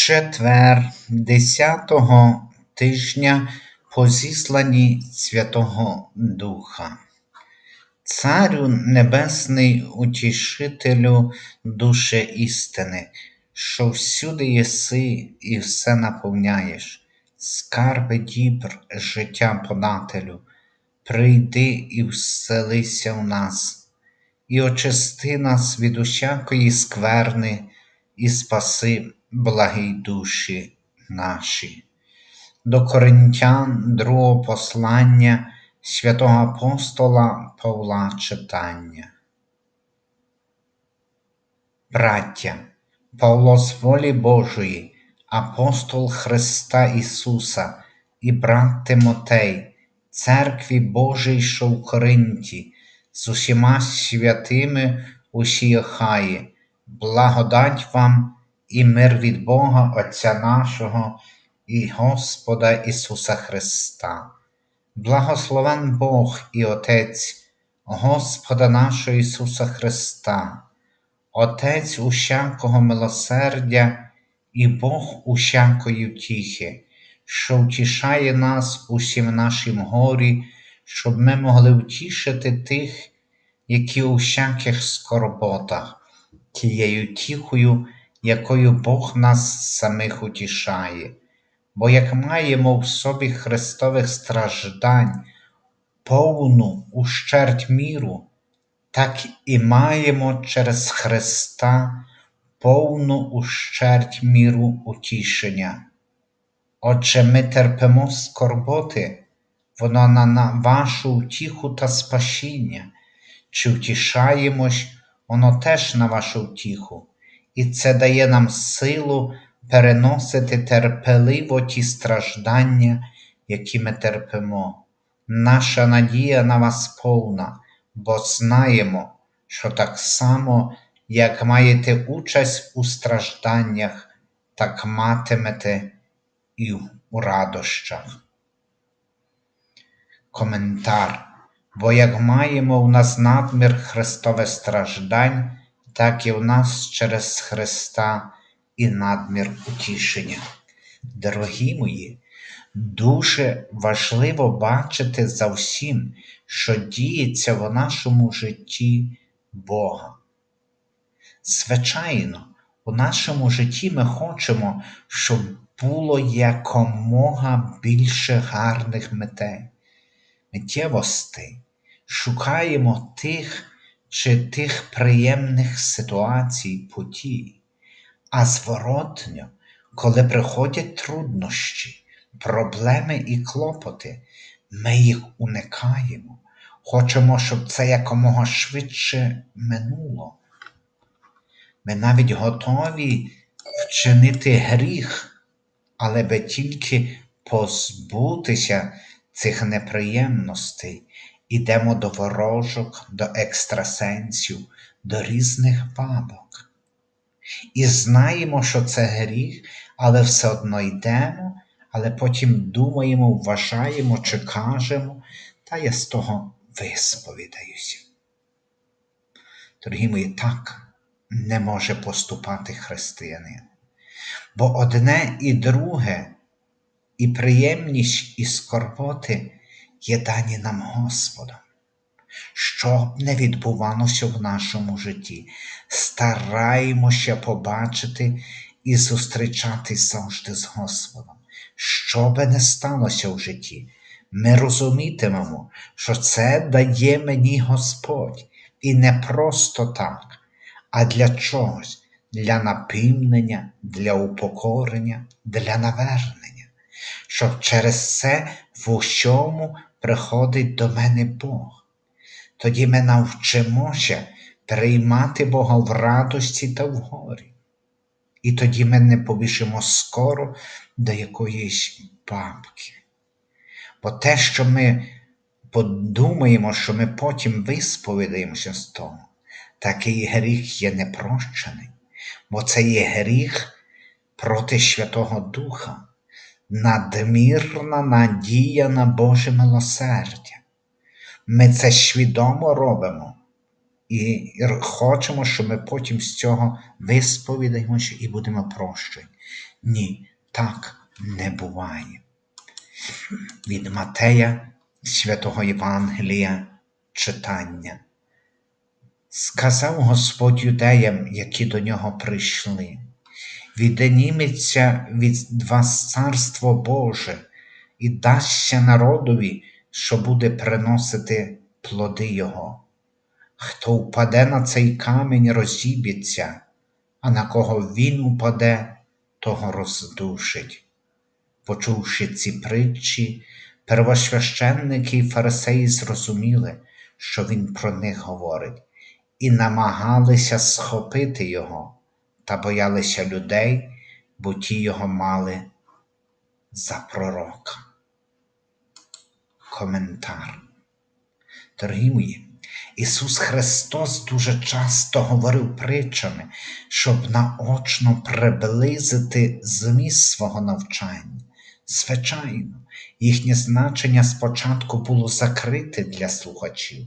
четвер, десятого тижня по зісланні Святого Духа. Царю Небесний утішителю душе істини, що всюди єси і все наповняєш, скарби дібр життя подателю, прийди і вселися в нас, і очисти нас від усякої скверни, і спаси благій душі наші. До Коринтян другого послання святого апостола Павла читання. Браття, Павло з волі Божої, апостол Христа Ісуса і брат Тимотей, церкві Божій, що в Коринті, з усіма святими усі благодать вам і мир від Бога Отця нашого і Господа Ісуса Христа. Благословен Бог і Отець Господа нашого Ісуса Христа, Отець усякого милосердя і Бог усякої втіхи, що втішає нас усім нашим горі, щоб ми могли втішити тих, які у всяких скорботах, тією тіхою, якою Бог нас самих утішає. Бо як маємо в собі Христових страждань, повну ущерть міру, так і маємо через Христа повну ущерть міру утішення. Отже, ми терпимо скорботи, воно на вашу втіху та спасіння, чи втішаємось, воно теж на вашу втіху, і це дає нам силу переносити терпеливо ті страждання, які ми терпимо. Наша надія на вас повна, бо знаємо, що так само, як маєте участь у стражданнях, так матимете і у радощах. Коментар. Бо як маємо в нас надмір Христове страждань, так і в нас через Христа і надмір утішення. Дорогі мої, дуже важливо бачити за всім, що діється в нашому житті Бога. Звичайно, у нашому житті ми хочемо, щоб було якомога більше гарних метей, миттєвостей, шукаємо тих чи тих приємних ситуацій подій. А зворотньо, коли приходять труднощі, проблеми і клопоти, ми їх уникаємо, хочемо, щоб це якомога швидше минуло. Ми навіть готові вчинити гріх, але би тільки позбутися цих неприємностей, ідемо до ворожок, до екстрасенсів, до різних бабок. І знаємо, що це гріх, але все одно йдемо, але потім думаємо, вважаємо чи кажемо, та я з того висповідаюся. Дорогі мої, так не може поступати християнин. Бо одне і друге, і приємність, і скорботи є дані нам Господом. Що б не відбувалося в нашому житті, стараємося побачити і зустрічатись завжди з Господом. Що би не сталося в житті, ми розумітимемо, що це дає мені Господь, і не просто так, а для чогось, для напівнення, для упокорення, для навернення, щоб через це в усьому приходить до мене Бог. Тоді ми навчимося приймати Бога в радості та в горі. І тоді ми не побіжимо скоро до якоїсь бабки. Бо те, що ми подумаємо, що ми потім висповідаємося з того, такий гріх є непрощений, бо це є гріх проти Святого Духа, надмірна надія на Боже милосердя. Ми це свідомо робимо, і хочемо, щоб ми потім з цього висповідаємося і будемо прощені. Ні, так не буває. Від Матея Святого Євангелія читання. Сказав Господь юдеям, які до нього прийшли, відніметься від вас царство Боже і дасться народові, що буде приносити плоди Його. Хто впаде на цей камінь, розіб'ється, а на кого він упаде, того роздушить. Почувши ці притчі, первосвященники і фарисеї зрозуміли, що він про них говорить, і намагалися схопити його, та боялися людей, бо ті його мали за пророка. Коментар. Дорогі мої, Ісус Христос дуже часто говорив притчами, щоб наочно приблизити зміст свого навчання. Звичайно, їхнє значення спочатку було закрите для слухачів.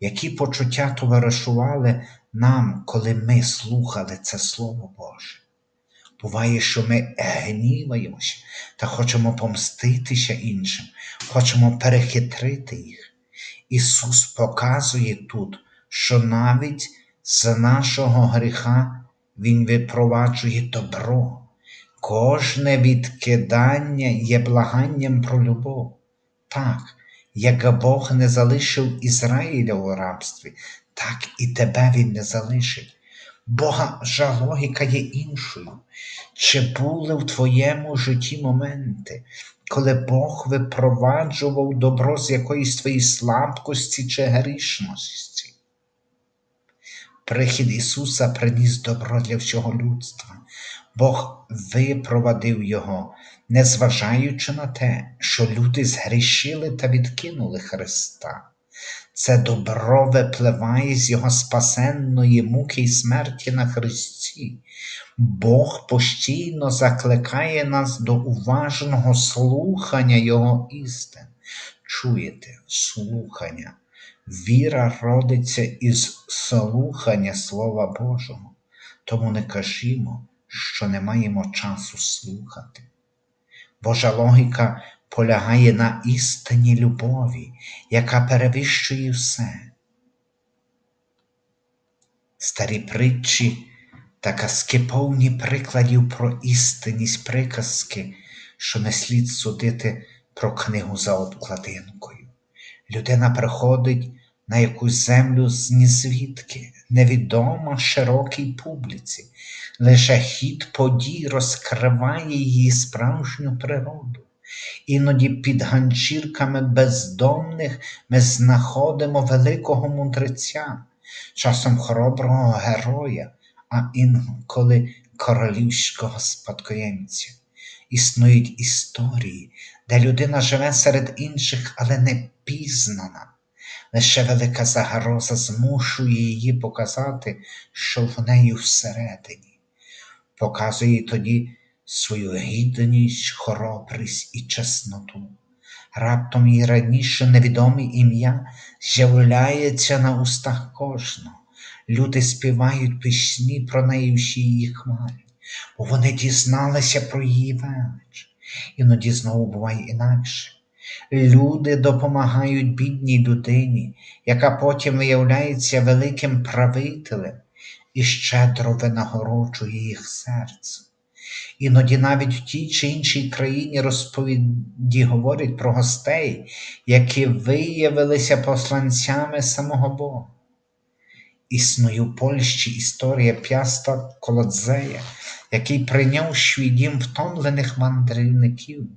Які почуття товаришували нам, коли ми слухали це Слово Боже? Буває, що ми гніваємося та хочемо помститися іншим, хочемо перехитрити їх. Ісус показує тут, що навіть з нашого гріха Він випроваджує добро. Кожне відкидання є благанням про любов. Так, як Бог не залишив Ізраїля у рабстві, так і тебе Він не залишить. Божа логіка є іншою. Чи були в твоєму житті моменти, коли Бог випроваджував добро з якоїсь твоєї слабкості чи грішності? Прихід Ісуса приніс добро для всього людства. Бог випровадив Його, незважаючи на те, що люди згрішили та відкинули Христа. Це добро випливає з Його спасенної муки й смерті на Христі. Бог постійно закликає нас до уважного слухання Його істин. Чуєте, слухання. Віра родиться із слухання Слова Божого, тому не кажімо, що не маємо часу слухати. Божа логіка полягає на істині любові, яка перевищує все. Старі притчі та казки повні прикладів про істинність приказки, що не слід судити про книгу за обкладинкою. Людина приходить на якусь землю з нізвідки, невідома широкій публіці, лише хід подій розкриває її справжню природу. Іноді під ганчірками бездомних ми знаходимо великого мудреця, часом хороброго героя, а інколи королівського спадкоємця. Існують історії, де людина живе серед інших, але не пізнана. Лише велика загроза змушує її показати, що в неї всередині. Показує тоді свою гідність, хоробрість і чесноту. Раптом її раніше невідоме ім'я з'являється на устах кожного. Люди співають пісні про неї всі її хмарі, бо вони дізналися про її велич. Іноді знову буває інакше. Люди допомагають бідній людині, яка потім виявляється великим правителем і щедро винагороджує їх серце. Іноді навіть в тій чи іншій країні розповіді говорять про гостей, які виявилися посланцями самого Бога. Існує в Польщі історія п'яста Колодзея, який прийняв свій дім втомлених мандрівників.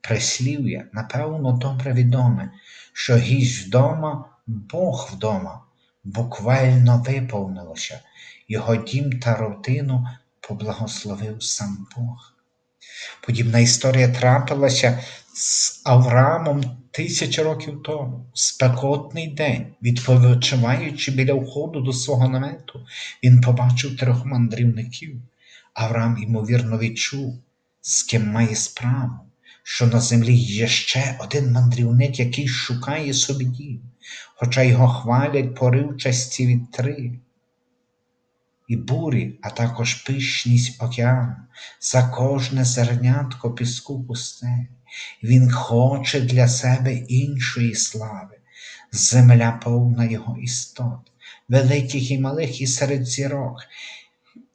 Прислів'я, напевно, добре відоме, що гість вдома, Бог вдома, буквально виповнилося, його дім та родину поблагословив сам Бог. Подібна історія трапилася з Авраамом тисячі років тому, в спекотний день, відпочиваючи біля входу до свого намету, він побачив трьох мандрівників. Авраам, ймовірно, відчув, з ким має справу. що на землі є ще один мандрівник, який шукає собі дім, хоча його хвалять поривчасті вітри і бурі, а також пишність океану, за кожне зернятко піску пустелі. Він хоче для себе іншої слави, земля повна його істот, великих і малих і серед зірок,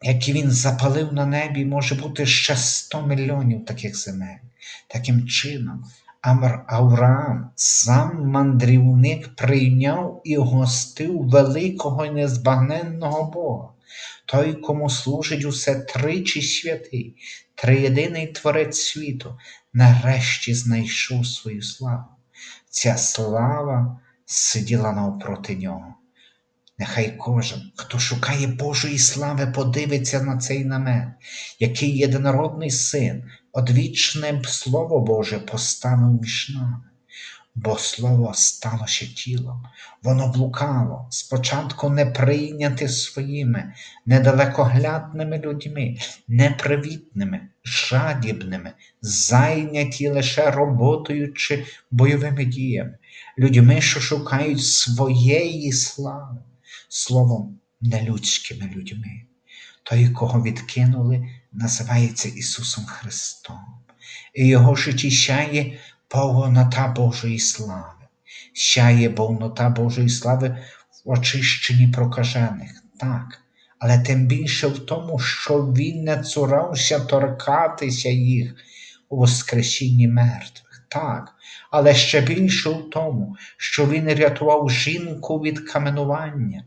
які він запалив на небі, може бути ще сто мільйонів таких земель. Таким чином, Амр Авраам, сам мандрівник, прийняв і гостив великого і незбагненного Бога, той, кому служить усе тричі святий, триєдиний Творець світу, нарешті знайшов свою славу. Ця слава сиділа навпроти нього. Нехай кожен, хто шукає Божої слави, подивиться на цей намет, який єдинородний син, одвічне Слово Боже поставив між нами. Бо Слово стало ще тілом, воно блукало, спочатку не прийняте своїми недалекоглядними людьми, непривітними, жадібними, зайняті лише роботою чи бойовими діями, людьми, що шукають своєї слави, словом, нелюдськими людьми. Той, кого відкинули, називається Ісусом Христом, і Його житті сяє повнота Божої слави, сяє повнота Божої слави в очищенні прокажених, так, але тим більше в тому, що Він не цурався торкатися їх у Воскресінні мертвих, так, але ще більше в тому, що Він рятував жінку від каменування.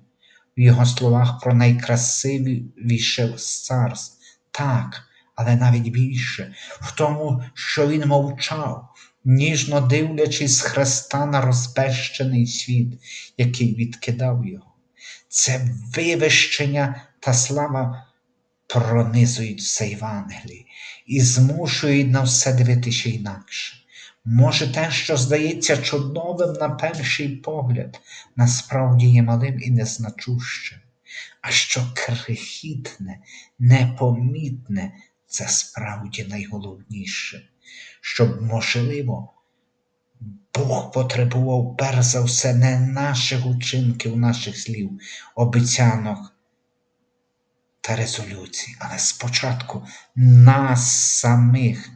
В його словах про найкрасивіше з царств, так, але навіть більше, в тому, що він мовчав, ніжно дивлячись з хреста на розпещений світ, який відкидав його. Це вивищення та слава пронизують все Євангеліє і змушують на все дивитися інакше. Може, те, що здається чудовим на перший погляд, насправді є малим і незначущим, а що крихітне, непомітне це справді найголовніше, щоб, можливо, Бог потребував перш за все не наших учинків, наших слів, обіцянок та резолюцій, але спочатку нас самих.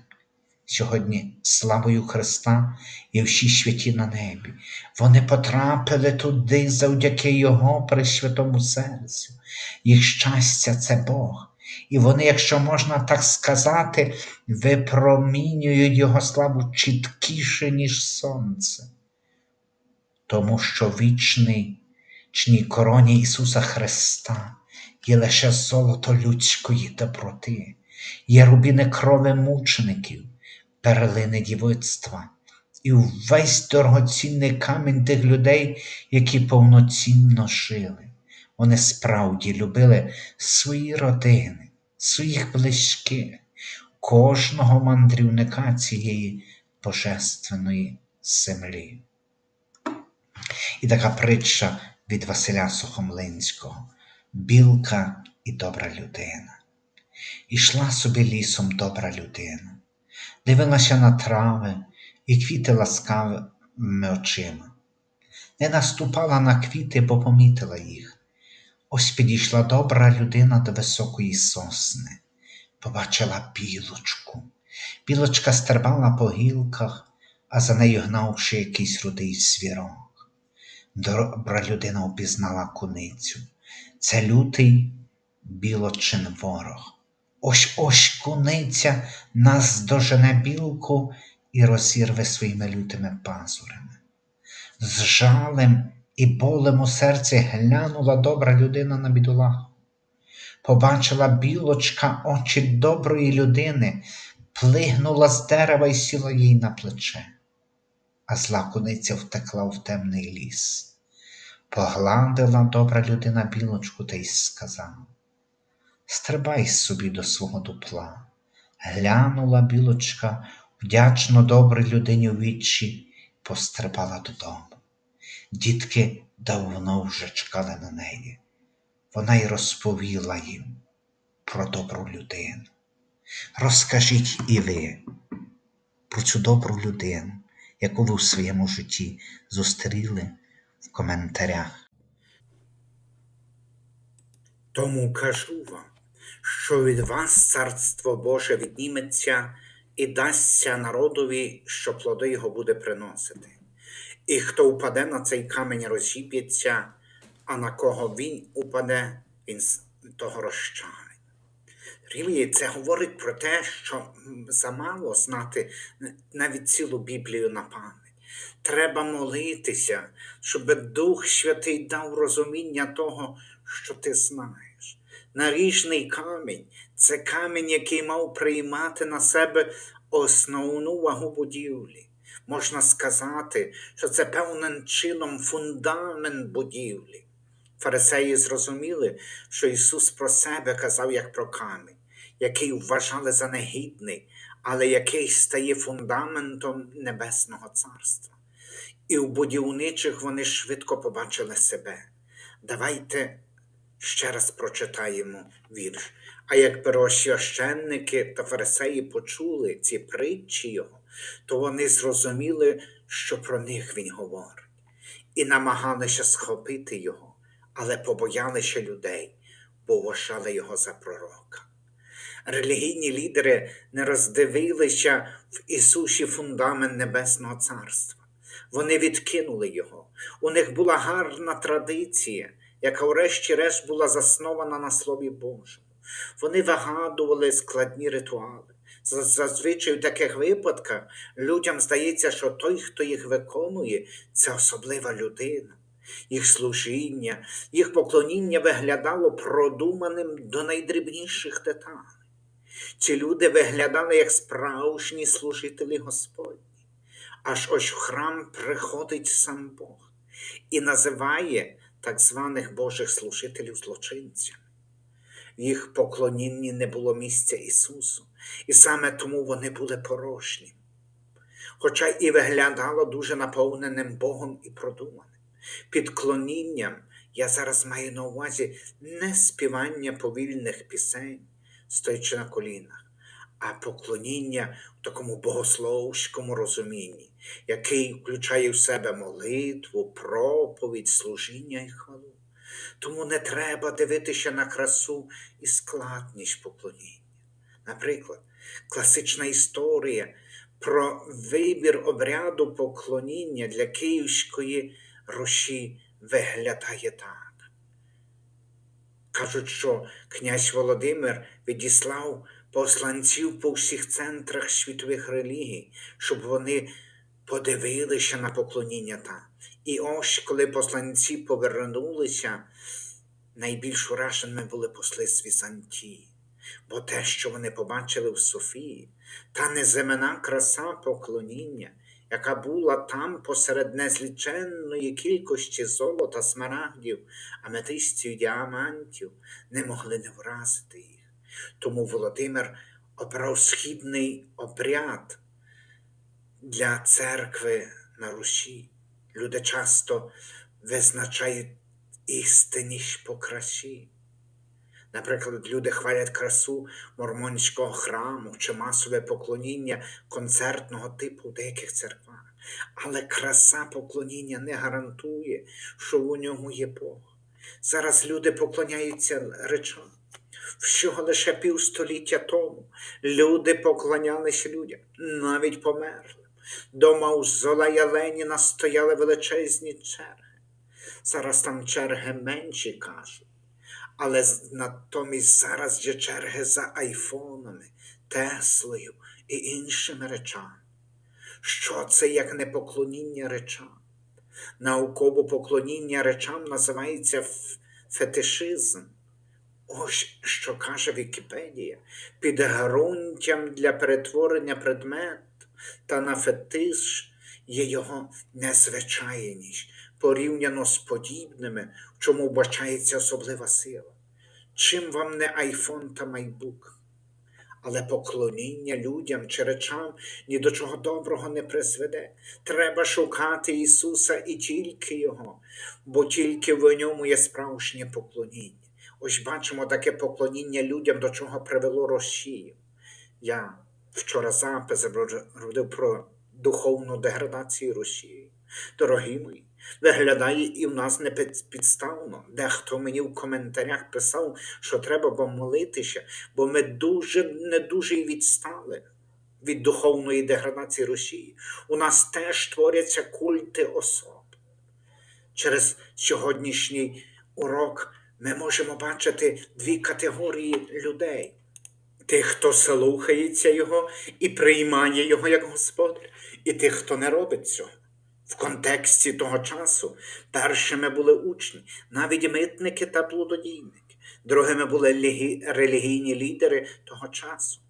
Сьогодні славою Христа і всі святі на небі. Вони потрапили туди завдяки Його пресвятому серцю. Їх щастя це Бог. І вони, якщо можна так сказати, випромінюють Його славу чіткіше, ніж сонце. Тому що вічний короні Ісуса Христа є лише золото людської доброти, є рубіни крови мучеників перлини дівоцтва і увесь дорогоцінний камінь тих людей, які повноцінно жили. Вони справді любили свої родини, своїх близьких, кожного мандрівника цієї божественної землі. І така притча від Василя Сухомлинського Білка і добра людина. Ішла собі лісом добра людина дивилася на трави і квіти ласкавими очима. Не наступала на квіти, бо помітила їх. Ось підійшла добра людина до високої сосни, побачила білочку. Білочка стербала по гілках, а за нею гнавши якийсь рудий свірок. Добра людина упізнала куницю. Це лютий білочин ворог. Ось ось куниця нас дожене білку і розірве своїми лютими пазурами. З жалем і болем у серці глянула добра людина на бідолаху. Побачила білочка очі доброї людини, плигнула з дерева і сіла їй на плече, а зла куниця втекла в темний ліс. Погладила добра людина білочку та й сказала Стрибай собі до свого дупла. Глянула білочка вдячно добрій людині у вічі, пострибала додому. Дітки давно вже чекали на неї. Вона й розповіла їм про добру людину. Розкажіть і ви, про цю добру людину, яку ви в своєму житті зустріли в коментарях. Тому кажу вам, що від вас царство Боже відніметься і дасться народові, що плоди його буде приносити. І хто упаде на цей камінь, розіб'ється, а на кого він упаде, він того розчавить. Рілі, це говорить про те, що замало знати навіть цілу Біблію на пам'ять. Треба молитися, щоб Дух Святий дав розуміння того, що ти знаєш. Наріжний камінь це камінь, який мав приймати на себе основну вагу будівлі. Можна сказати, що це певним чином фундамент будівлі. Фарисеї зрозуміли, що Ісус про себе казав як про камінь, який вважали за негідний, але який стає фундаментом Небесного Царства. І у будівничих вони швидко побачили себе. Давайте ще раз прочитаємо вірш. А як первосвященники та фарисеї почули ці притчі його, то вони зрозуміли, що про них він говорить, і намагалися схопити його, але побоялися людей, бо вважали його за пророка. Релігійні лідери не роздивилися в Ісусі фундамент Небесного Царства. Вони відкинули його. У них була гарна традиція, яка врешті-решт була заснована на Слові Божому. Вони вигадували складні ритуали. Зазвичай в таких випадках людям здається, що той, хто їх виконує, це особлива людина. Їх служіння, їх поклоніння виглядало продуманим до найдрібніших деталей. Ці люди виглядали як справжні служителі Господні. Аж ось в храм приходить сам Бог і називає так званих Божих служителів злочинцями. В їх поклонінні не було місця Ісусу, і саме тому вони були порожні. Хоча і виглядало дуже наповненим Богом і продуманим. Підклонінням я зараз маю на увазі не співання повільних пісень, стоячи на колінах, а поклоніння в такому богословському розумінні, який включає в себе молитву, проповідь, служіння і хвалу. Тому не треба дивитися на красу і складність поклоніння. Наприклад, класична історія про вибір обряду поклоніння для Київської Руші виглядає так. Кажуть, що князь Володимир відіслав посланців по всіх центрах світових релігій, щоб вони подивилися на поклоніння там. І ось, коли посланці повернулися, найбільш ураженими були посли з Візантії. Бо те, що вони побачили в Софії, та неземна краса поклоніння, яка була там посеред незліченної кількості золота, смарагдів, аметистів, діамантів, не могли не вразити їх. Тому Володимир обрав східний обряд для церкви на Русі. Люди часто визначають істинність по красі. Наприклад, люди хвалять красу мормонського храму чи масове поклоніння концертного типу в деяких церквах. Але краса поклоніння не гарантує, що у ньому є Бог. Зараз люди поклоняються речам. Всього лише півстоліття тому люди поклонялися людям, навіть померли. До мавзолея Леніна стояли величезні черги. Зараз там черги менші кажуть. Але натомість зараз є черги за айфонами, Теслою і іншими речами. Що це як не поклоніння речам? Науково поклоніння речам називається фетишизм. Ось що каже Вікіпедія, підґрунтям для перетворення предмету та на фетиш є його незвичайність, порівняно з подібними, в чому вбачається особлива сила. Чим вам не айфон та майбук? Але поклоніння людям чи речам ні до чого доброго не призведе. Треба шукати Ісуса і тільки Його, бо тільки в ньому є справжнє поклоніння. Ось бачимо таке поклоніння людям, до чого привело Росію. Я вчора запис робив про духовну деградацію Росії. Дорогі мої, виглядає і в нас не підставно. Дехто мені в коментарях писав, що треба помолитися, бо ми дуже не дуже відстали від духовної деградації Росії. У нас теж творяться культи особ. Через сьогоднішній урок ми можемо бачити дві категорії людей: тих, хто слухається його і приймає його як Господь, і тих, хто не робить цього. В контексті того часу першими були учні, навіть митники та блудодійники, другими були лігі- релігійні лідери того часу.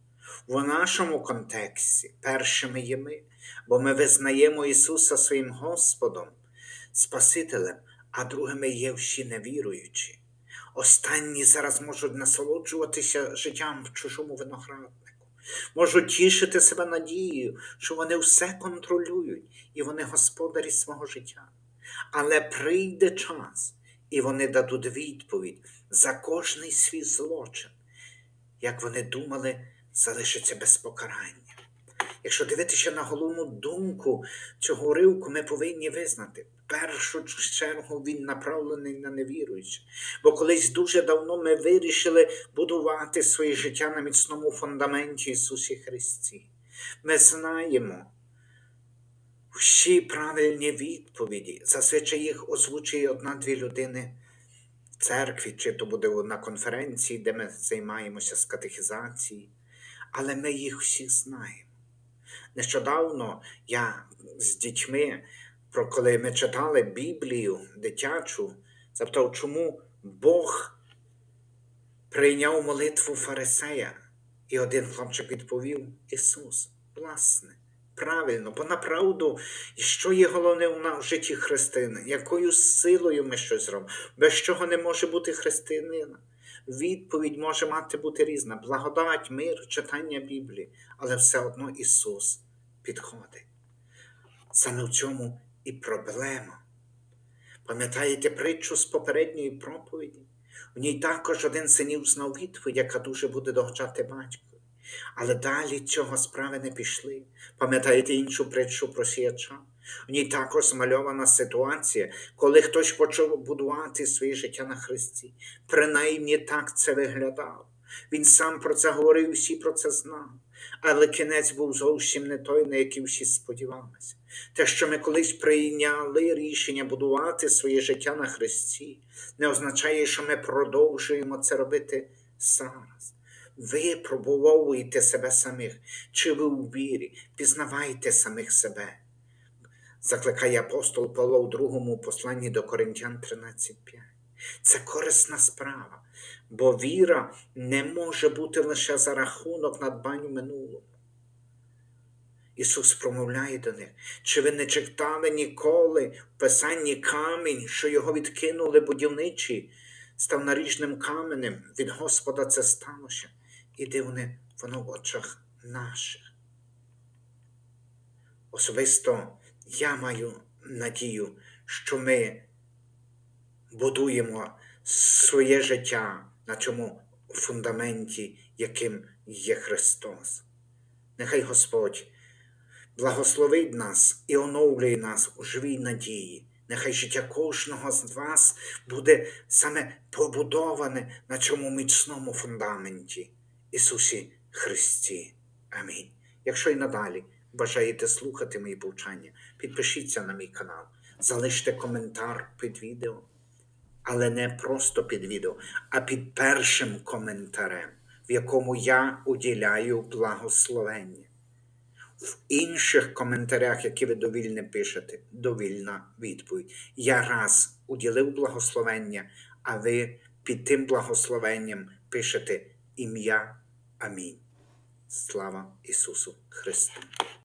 В нашому контексті першими є ми, бо ми визнаємо Ісуса своїм Господом, Спасителем, а другими є всі невіруючі. Останні зараз можуть насолоджуватися життям в чужому винограднику, можуть тішити себе надією, що вони все контролюють і вони господарі свого життя. Але прийде час, і вони дадуть відповідь за кожний свій злочин, як вони думали, залишиться без покарання. Якщо дивитися на головну думку цього уривку, ми повинні визнати, першу чергу він направлений на невіруючих. Бо колись дуже давно ми вирішили будувати своє життя на міцному фундаменті Ісусі Христі. Ми знаємо всі правильні відповіді. Зазвичай їх озвучує одна-дві людини в церкві, чи то буде на конференції, де ми займаємося з катехізації. Але ми їх всі знаємо. Нещодавно я з дітьми, про коли ми читали Біблію дитячу, запитав, чому Бог прийняв молитву фарисея. І один хлопчик відповів: Ісус, власне, правильно, бо направду, що є головне у нас в житті христини, якою силою ми щось робимо, без чого не може бути християнина. Відповідь може мати бути різна: благодать, мир, читання Біблії, але все одно Ісус підходить. Саме в цьому і проблема. Пам'ятаєте притчу з попередньої проповіді? В ній також один синів знав відповідь, яка дуже буде догчати батькові. Але далі цього справи не пішли. Пам'ятаєте іншу притчу про сіяча? В ній також змальована ситуація, коли хтось почав будувати своє життя на Христі. Принаймні так це виглядало. Він сам про це говорив, і всі про це знали. Але кінець був зовсім не той, на який всі сподівалися. Те, що ми колись прийняли рішення будувати своє життя на Христі, не означає, що ми продовжуємо це робити зараз. Ви пробовуєте себе самих, чи ви у вірі, пізнавайте самих себе. Закликає апостол Павло у другому посланні до Коринтян 13.5. Це корисна справа, бо віра не може бути лише за рахунок надбань у минулому. Ісус промовляє до них, чи ви не читали ніколи в Писанні камінь, що його відкинули будівничі, став наріжним каменем, від Господа це сталося, і дивне воно в очах наших. Особисто я маю надію, що ми будуємо своє життя на цьому фундаменті, яким є Христос. Нехай Господь благословить нас і оновлює нас у живій надії. Нехай життя кожного з вас буде саме побудоване на цьому міцному фундаменті Ісусі Христі. Амінь. Якщо і надалі бажаєте слухати мої повчання, підпишіться на мій канал, залиште коментар під відео, але не просто під відео, а під першим коментарем, в якому я уділяю благословення. В інших коментарях, які ви довільне пишете, довільна відповідь. Я раз уділив благословення, а ви під тим благословенням пишете ім'я. Амінь. Слава Ісусу Христу!